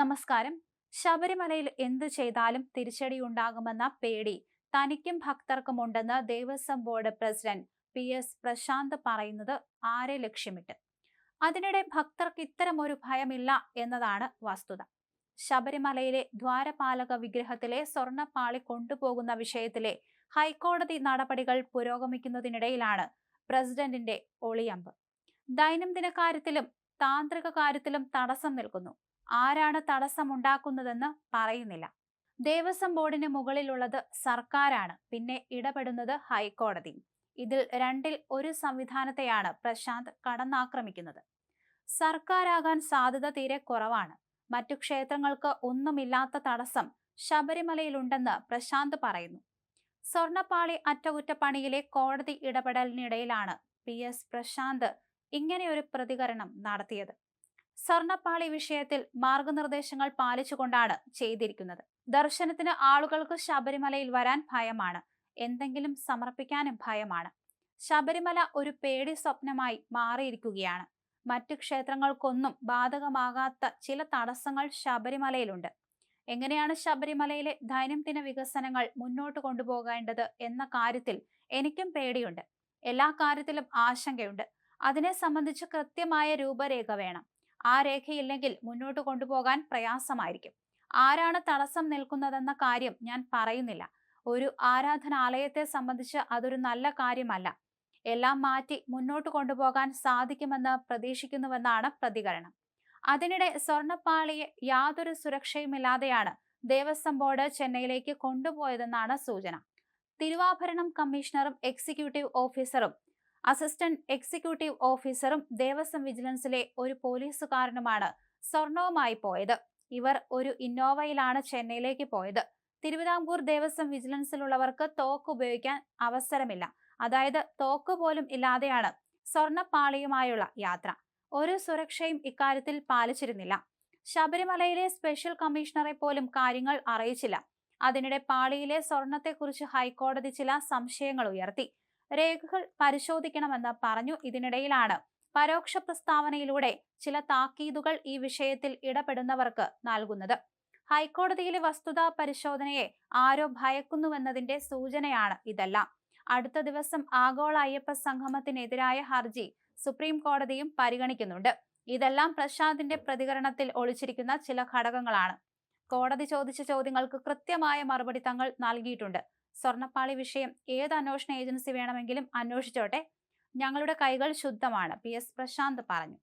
നമസ്കാരം. ശബരിമലയിൽ എന്തു ചെയ്താലും തിരിച്ചടി ഉണ്ടാകുമെന്ന പേടി തനിക്കും ഭക്തർക്കും ഉണ്ടെന്ന് Devaswom board president P. S. Prashanth പറയുന്നത് ആരെ ലക്ഷ്യമിട്ട്? അതിനിടെ ഭക്തർക്ക് ഇത്തരമൊരു ഭയമില്ല എന്നതാണ് വസ്തുത. ശബരിമലയിലെ ദ്വാരപാലക വിഗ്രഹത്തിലെ സ്വർണപ്പാളി കൊണ്ടുപോകുന്ന വിഷയത്തിലെ ഹൈക്കോടതി നടപടികൾ പുരോഗമിക്കുന്നതിനിടയിലാണ് പ്രസിഡന്റിന്റെ ഒളിയമ്പ്. ദൈനംദിന കാര്യത്തിലും താന്ത്രിക കാര്യത്തിലും തടസ്സം നിൽക്കുന്നു. ആരാണ് തടസ്സമുണ്ടാക്കുന്നതെന്ന് പറയുന്നില്ല. ദേവസ്വം ബോർഡിന് മുകളിലുള്ളത് സർക്കാരാണ്. പിന്നെ ഇടപെടുന്നത് ഹൈക്കോടതി. ഇതിൽ രണ്ടിൽ ഒരു സംവിധാനത്തെയാണ് പ്രശാന്ത് കടന്നാക്രമിക്കുന്നത്. സർക്കാരാകാൻ സാധ്യത തീരെ കുറവാണ്. മറ്റു ക്ഷേത്രങ്ങൾക്ക് ഒന്നുമില്ലാത്ത തടസ്സം ശബരിമലയിലുണ്ടെന്ന് പ്രശാന്ത് പറയുന്നു. സ്വർണപ്പാളി അറ്റകുറ്റപ്പണിയിലെ കോടതി ഇടപെടലിനിടയിലാണ് പി. എസ്. പ്രശാന്ത് ഇങ്ങനെയൊരു പ്രതികരണം നടത്തിയത്. സ്വർണപ്പാളി വിഷയത്തിൽ മാർഗനിർദ്ദേശങ്ങൾ പാലിച്ചുകൊണ്ടാണ് ചെയ്തിരിക്കുന്നത്. ദർശനത്തിന് ആളുകൾക്ക് ശബരിമലയിൽ വരാൻ ഭയമാണ്. എന്തെങ്കിലും സമർപ്പിക്കാനും ഭയമാണ്. ശബരിമല ഒരു പേടി സ്വപ്നമായി മാറിയിരിക്കുകയാണ്. മറ്റു ക്ഷേത്രങ്ങൾക്കൊന്നും ബാധകമാകാത്ത ചില തടസ്സങ്ങൾ ശബരിമലയിലുണ്ട്. എങ്ങനെയാണ് ശബരിമലയിലെ ദൈനംദിന വികസനങ്ങൾ മുന്നോട്ട് കൊണ്ടുപോകേണ്ടത് എന്ന കാര്യത്തിൽ എനിക്കും പേടിയുണ്ട്. എല്ലാ കാര്യത്തിലും ആശങ്കയുണ്ട്. അതിനെ സംബന്ധിച്ച് കൃത്യമായ രൂപരേഖ വേണം. ആ രേഖയില്ലെങ്കിൽ മുന്നോട്ട് കൊണ്ടുപോകാൻ പ്രയാസമായിരിക്കും. ആരാണ് തടസ്സം നിൽക്കുന്നതെന്ന കാര്യം ഞാൻ പറയുന്നില്ല. ഒരു ആരാധനാലയത്തെ സംബന്ധിച്ച് അതൊരു നല്ല കാര്യമല്ല. എല്ലാം മാറ്റി മുന്നോട്ട് കൊണ്ടുപോകാൻ സാധിക്കുമെന്ന് പ്രതീക്ഷിക്കുന്നുവെന്നാണ് പ്രതികരണം. അതിനിടെ സ്വർണപ്പാളിയെ യാതൊരു സുരക്ഷയുമില്ലാതെയാണ് ദേവസ്വം ബോർഡ് ചെന്നൈയിലേക്ക് കൊണ്ടുപോയതെന്നാണ് സൂചന. തിരുവാഭരണം കമ്മീഷണറും എക്സിക്യൂട്ടീവ് ഓഫീസറും അസിസ്റ്റന്റ് എക്സിക്യൂട്ടീവ് ഓഫീസറും ദേവസ്വം വിജിലൻസിലെ ഒരു പോലീസുകാരനുമാണ് സ്വർണവുമായി പോയത്. ഇവർ ഒരു ഇന്നോവയിലാണ് ചെന്നൈയിലേക്ക് പോയത്. തിരുവിതാംകൂർ ദേവസ്വം വിജിലൻസിലുള്ളവർക്ക് തോക്ക് ഉപയോഗിക്കാൻ അവസരമില്ല. അതായത് തോക്ക് പോലും ഇല്ലാതെയാണ് സ്വർണപ്പാളിയുമായുള്ള യാത്ര. ഒരു സുരക്ഷയും ഇക്കാര്യത്തിൽ പാലിച്ചിരുന്നില്ല. ശബരിമലയിലെ സ്പെഷ്യൽ കമ്മീഷണറെ പോലും കാര്യങ്ങൾ അറിയിച്ചില്ല. അതിനിടെ പാളിയിലെ സ്വർണത്തെക്കുറിച്ച് ഹൈക്കോടതി ചില സംശയങ്ങൾ ഉയർത്തി. രേഖകൾ പരിശോധിക്കണമെന്ന് പറഞ്ഞു ഇതിനിടയിലാണ്. പരോക്ഷ പ്രസ്താവനയിലൂടെ ചില താക്കീതുകൾ ഈ വിഷയത്തിൽ ഇടപെടുന്നവർക്ക് നൽകുന്നത്. ഹൈക്കോടതിയിലെ വസ്തുതാ പരിശോധനയെ ആരോ ഭയക്കുന്നുവെന്നതിന്റെ സൂചനയാണ് ഇതെല്ലാം. അടുത്ത ദിവസം ആഗോള അയ്യപ്പ സംഗമത്തിനെതിരായ ഹർജി സുപ്രീം കോടതിയും പരിഗണിക്കുന്നുണ്ട്. ഇതെല്ലാം പ്രശാന്തിന്റെ പ്രതികരണത്തിൽ ഒളിച്ചിരിക്കുന്ന ചില ഘടകങ്ങളാണ്. കോടതി ചോദിച്ച ചോദ്യങ്ങൾക്ക് കൃത്യമായ മറുപടി തങ്ങൾ നൽകിയിട്ടുണ്ട്. സ്വർണപ്പാളി വിഷയം ഏത് അന്വേഷണ ഏജൻസി വേണമെങ്കിലും അന്വേഷിച്ചോട്ടെ? ഞങ്ങളുടെ കൈകൾ ശുദ്ധമാണ് പി. എസ്. പ്രശാന്ത് പറഞ്ഞു.